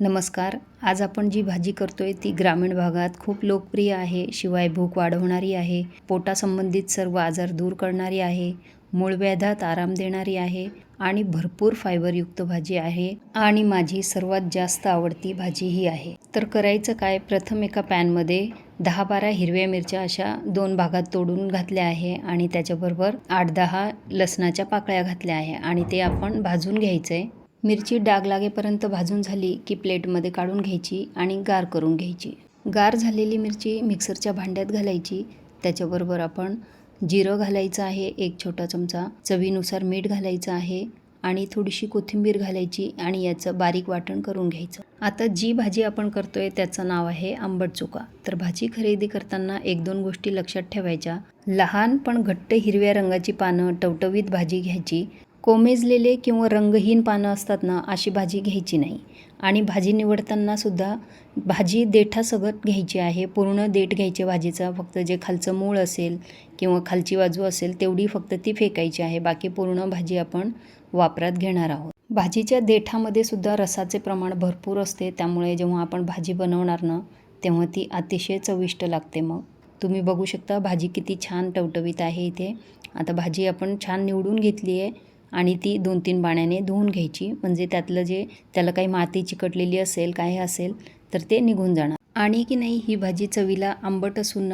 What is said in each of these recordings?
नमस्कार. आज आपण जी भाजी करतोय ती ग्रामीण भागात खूप लोकप्रिय आहे. शिवाय भूक वाढवणारी आहे. पोटासंबंधित सर्व आजार दूर करणारी आहे. मूळव्याधात आराम देणारी आहे. आणि भरपूर फायबरयुक्त भाजी आहे. आणि माझी सर्वात जास्त आवडती भाजी ही आहे. तर करायचं काय? प्रथम एका पॅनमध्ये दहा बारा हिरव्या मिरच्या अशा दोन भागात तोडून घातल्या आहे. आणि त्याच्याबरोबर आठ दहा लसणाच्या पाकळ्या घातल्या आहे. आणि ते आपण भाजून घ्यायचं आहे मिरची डाग लागेपर्यंत भाजून झाली की प्लेटमध्ये काढून घ्यायची आणि गार करून घ्यायची. गार झालेली मिरची मिक्सरच्या भांड्यात घालायची. त्याच्याबरोबर आपण जिरं घालायचं आहे एक छोटा चमचा. चवीनुसार मीठ घालायचं आहे आणि थोडीशी कोथिंबीर घालायची आणि याचं बारीक वाटण करून घ्यायचं. आता जी भाजी आपण करतोय त्याचं नाव आहे आंबट चुका तर भाजी खरेदी करताना एक दोन गोष्टी लक्षात ठेवायच्या. लहान पण घट्ट हिरव्या रंगाची पानं टवटवीत भाजी घ्यायची. कोमेजलेले किंवा रंगहीन पानं असतात ना अशी भाजी घ्यायची नाही. आणि भाजी निवडताना सुद्धा भाजी देठासगट घ्यायची आहे. पूर्ण देठ घ्यायचे भाजीचा फक्त जे खालचं मूळ असेल किंवा खालची बाजू असेल तेवढी फक्त ती फेकायची आहे. बाकी पूर्ण भाजी आपण वापरात घेणार आहोत. भाजीच्या देठामध्ये सुद्धा रसाचे प्रमाण भरपूर असते. त्यामुळे जेव्हा आपण भाजी बनवणार ना तेव्हा ती अतिशय चविष्ट लागते मग. तुम्ही बघू शकता भाजी किती छान टवटवीत आहे इथे. आता भाजी आपण छान निवडून घेतली आहे. आणि ती दोन तीन पाण्याने धुवून घ्यायची. म्हणजे त्यातलं जे त्याला काही माती चिकटलेली असेल काय असेल तर ते निघून जाणार. आणि की नाही ही भाजी चवीला आंबट असून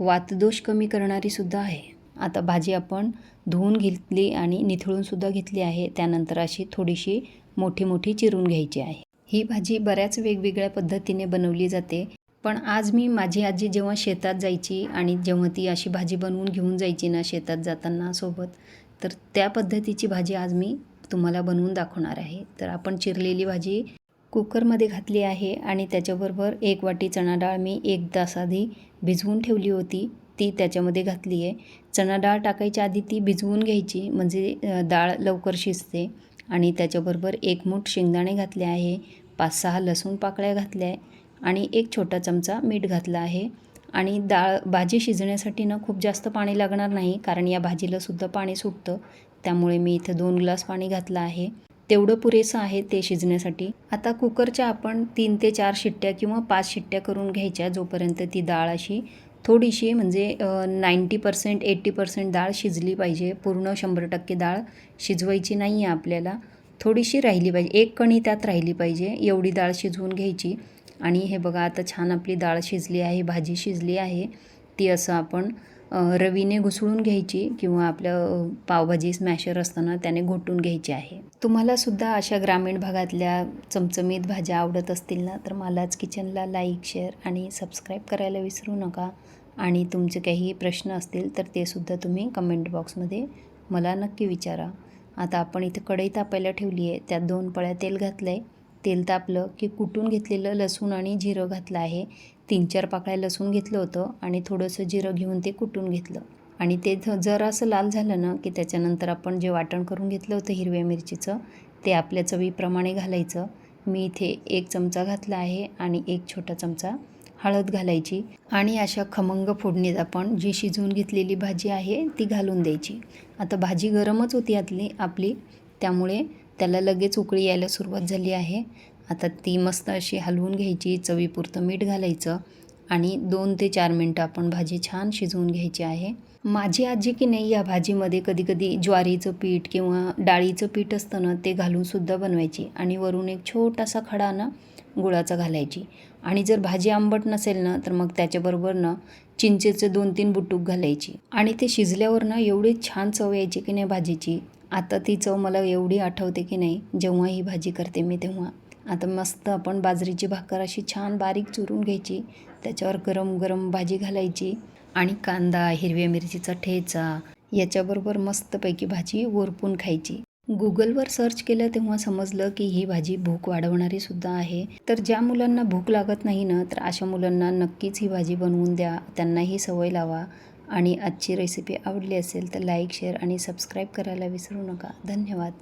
वातदोष कमी करणारी सुद्धा आहे. आता भाजी आपण धुवून घेतली आणि निथळूनसुद्धा घेतली आहे त्यानंतर अशी थोडीशी मोठी मोठी चिरून घ्यायची आहे. ही भाजी बऱ्याच वेगवेगळ्या पद्धतीने बनवली जाते. पण आज मी माझी आजी जेव्हा शेतात जायची आणि जेव्हा ती अशी भाजी बनवून घेऊन जायची ना शेतात जाताना सोबत तर त्या पद्धतीची भाजी आज मी तुम्हाला बनवून दाखवणार आहे. तर आपण चिरलेली भाजी कुकरमध्ये घातली आहे आणि त्याच्याबरोबर एक वाटी चणा डाळ मी एक तास आधी भिजवून ठेवली होती. ती त्याच्यामध्ये घातली आहे. चणा डाळ टाकायच्या आधी ती भिजवून घ्यायची म्हणजे डाळ लवकर शिजते आणि त्याच्याबरोबर एक मूठ शेंगदाणे घातले आहे पाच सहा लसूण पाकळ्या घातल्या आहे आणि एक छोटा चमचा मीठ घातला आहे. आणि डाळ भाजी शिजण्यासाठी ना खूप जास्त पाणी लागणार नाही कारण या भाजीलासुद्धा पाणी सुटतं. त्यामुळे मी इथं दोन ग्लास पाणी घातलं आहे. तेवढं पुरेसं आहे ते शिजण्यासाठी. आता कुकरच्या आपण तीन ते चार शिट्ट्या किंवा पाच शिट्ट्या करून घ्यायच्या जोपर्यंत ती डाळ अशी थोडीशी म्हणजे नाईंटी पर्सेंट एट्टी पर्सेंट डाळ शिजली पाहिजे. पूर्ण शंभर टक्के डाळ शिजवायची नाही आहे आपल्याला. थोडीशी राहिली पाहिजे. एक कणी त्यात राहिली पाहिजे एवढी डाळ शिजवून घ्यायची. आणि हे बघा आता छान आपली डाळ शिजली आहे भाजी शिजली आहे. ती असं आपण रवीने घुसळून घ्यायची किंवा आपलं पावभाजी स्मॅशर असताना त्याने घोटून घ्यायची आहे. तुम्हाला सुद्धा अशा ग्रामीण भागातल्या चमचमीत भाज्या आवडत असतील ना तर मलाच किचनला लाईक शेअर आणि सबस्क्राईब करायला विसरू नका. आणि तुमचे काही प्रश्न असतील तर ते सुद्धा तुम्ही कमेंट बॉक्समध्ये मला नक्की विचारा. आता आपण इथं कढई तापायला ठेवली आहे. त्यात दोन पळ्या तेल घातलं आहे तेल तापलं की कुटून घेतलेलं लसूण आणि जिरं घातलं आहे. तीन चार पाकळ्या लसूण घेतलं होतं आणि थोडंसं जिरं घेऊन ते कुटून घेतलं. आणि ते जर असं लाल झालं ना की त्याच्यानंतर आपण जे वाटण करून घेतलं होतं हिरव्या मिरचीचं ते आपल्या चवीप्रमाणे घालायचं. मी इथे एक चमचा घातला आहे आणि एक छोटा चमचा हळद घालायची. आणि अशा खमंग फोडणीत आपण जी शिजवून घेतलेली भाजी आहे ती घालून द्यायची. आता भाजी गरमच होती आतली आपली. त्यामुळे त्याला लगेच उकळी यायला सुरुवात झाली आहे. आता ती मस्त अशी हलवून घ्यायची चवीपुरतं मीठ घालायचं आणि दोन ते चार मिनटं आपण भाजी छान शिजवून घ्यायची आहे. माझी आजी की नाही या भाजीमध्ये कधीकधी ज्वारीचं पीठ किंवा डाळीचं पीठ असतं ना ते घालूनसुद्धा बनवायची आणि वरून एक छोटासा खडा ना गुळाचा घालायची. आणि जर भाजी आंबट नसेल ना तर मग त्याच्याबरोबर ना चिंचेचं दोन तीन बुटूक घालायची. आणि ते शिजल्यावर ना एवढी छान चव यायची की नाही भाजीची. आता ती चव मला एवढी आठवते की नाही जेव्हा ही भाजी करते मी तेव्हा. आता मस्त आपण बाजरीची भाकर अशी छान बारीक चुरून घ्यायची त्याच्यावर गरम गरम भाजी घालायची आणि कांदा हिरव्या मिरचीचा ठेचा याच्याबरोबर मस्तपैकी भाजी ओरपून खायची. गुगलवर सर्च केलं तेव्हा समजलं की ही भाजी भूक वाढवणारी सुद्धा आहे. तर ज्या मुलांना भूक लागत नाही ना तर अशा मुलांना नक्कीच ही भाजी बनवून द्या त्यांनाही सवय लावा. आणि आजची रेसिपी आवडली असेल तर लाईक शेअर आणि सबस्क्राईब करायला विसरू नका. धन्यवाद.